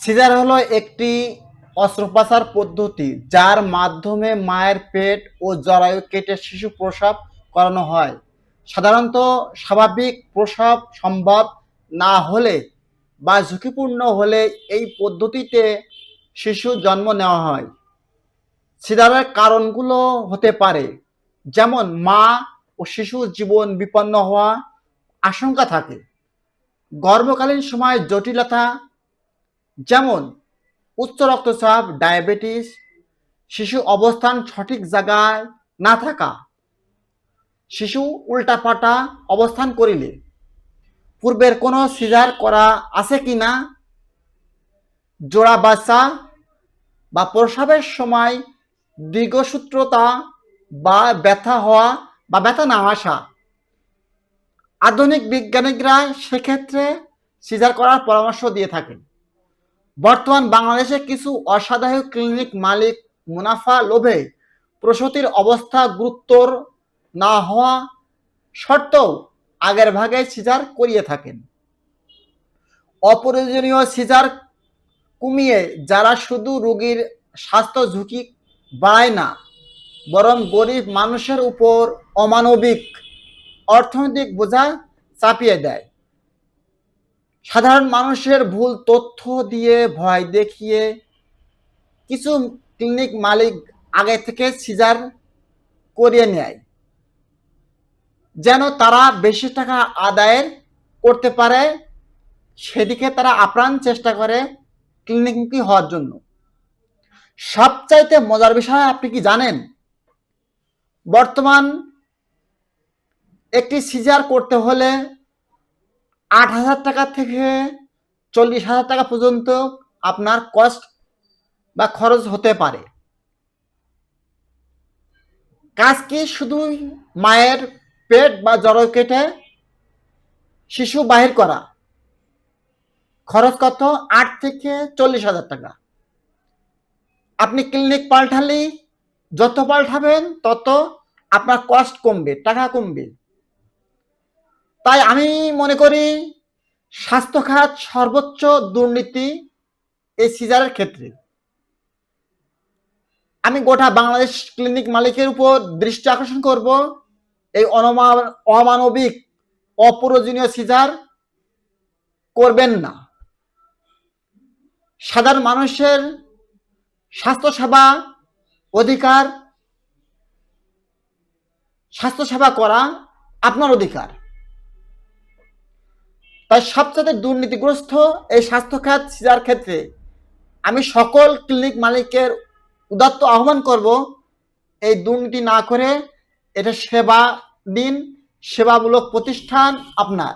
Caesar হলো একটি অস্ত্রোপচার পদ্ধতি যার মাধ্যমে মায়ের পেট ও জরায়ু কেটে শিশু প্রসব করানো হয়। সাধারণত স্বাভাবিক প্রসব সম্ভব না হলে বা ঝুঁকিপূর্ণ হলে এই পদ্ধতিতে শিশু জন্ম নেওয়া হয়। সিজারের কারণগুলো হতে পারে, যেমন মা ও শিশুর জীবন বিপন্ন হওয়া আশঙ্কা থাকে, গর্ভকালীন সময় জটিলতা যেমন, উচ্চ রক্তচাপ, ডায়াবেটিস, শিশু অবস্থান সঠিক জায়গায় না থাকা, শিশু উল্টাপাটা অবস্থান করিলে পূর্বের কোনো সিজার করা আছে কি না? জোড়া বাচ্চা বা প্রসবের সময় দীর্ঘসূত্রতা বা ব্যথা হওয়া বা ব্যথা না আসা। আধুনিক বিজ্ঞানীরা সেক্ষেত্রে সিজার করার পরামর্শ দিয়ে থাকেন। বর্তমান বাংলাদেশে কিছু অসাধারণ ক্লিনিক মালিক মুনাফা লোভে প্রসূতির অবস্থা গুরুত্বর না হওয়া সত্ত্বেও আগের ভাগে সিজার করিয়ে থাকেন। অপ্রয়োজনীয় সিজার কমিয়ে যারা শুধু রোগীর স্বাস্থ্য ঝুঁকি বাড়ায় না, বরং গরিব মানুষের উপর অমানবিক অর্থনৈতিক বোঝা চাপিয়ে দেয়। সাধারণ মানুষের ভুল তথ্য দিয়ে ভয় দেখিয়ে কিছু ক্লিনিক মালিক আগে থেকে সিজার করিয়ে নেয়, যেন তারা বেশি টাকা আদায়ের করতে পারে, সেদিকে তারা আপ্রাণ চেষ্টা করে ক্লিনিকমুখী হওয়ার জন্য। সবচাইতে মজার বিষয় আপনি কি জানেন? বর্তমান একটি সিজার করতে হলে আট হাজার টাকা থেকে চল্লিশ হাজার টাকা পর্যন্ত আপনার কস্ট বা খরচ হতে পারে। কাজ কি শুধু মায়ের পেট বা জড় কেটে শিশু বাহির করা? খরচ কত? আট থেকে চল্লিশ হাজার টাকা। আপনি ক্লিনিক পাল্টালেই যত পাল্টাবেন, তত আপনার কস্ট কমবে, টাকা কমবে। তাই আমি মনে করি স্বাস্থ্য খাত সর্বোচ্চ দুর্নীতি এই সিজারের ক্ষেত্রে। আমি গোটা বাংলাদেশ ক্লিনিক মালিকের উপর দৃষ্টি আকর্ষণ করব এই অমানবিক, অপ্রয়োজনীয় সিজার করবেন না। সাধারণ মানুষের স্বাস্থ্যসেবা অধিকার, স্বাস্থ্যসেবা করা আপনার অধিকার। তাই সবচেয়ে দুর্নীতিগ্রস্ত এই স্বাস্থ্য খাত সিজার ক্ষেত্রে আমি সকল ক্লিনিক মালিকের উদাত্ত আহ্বান করব, এই দুর্নীতি না করে এটা সেবা দিন, সেবামূলক প্রতিষ্ঠান আপনার।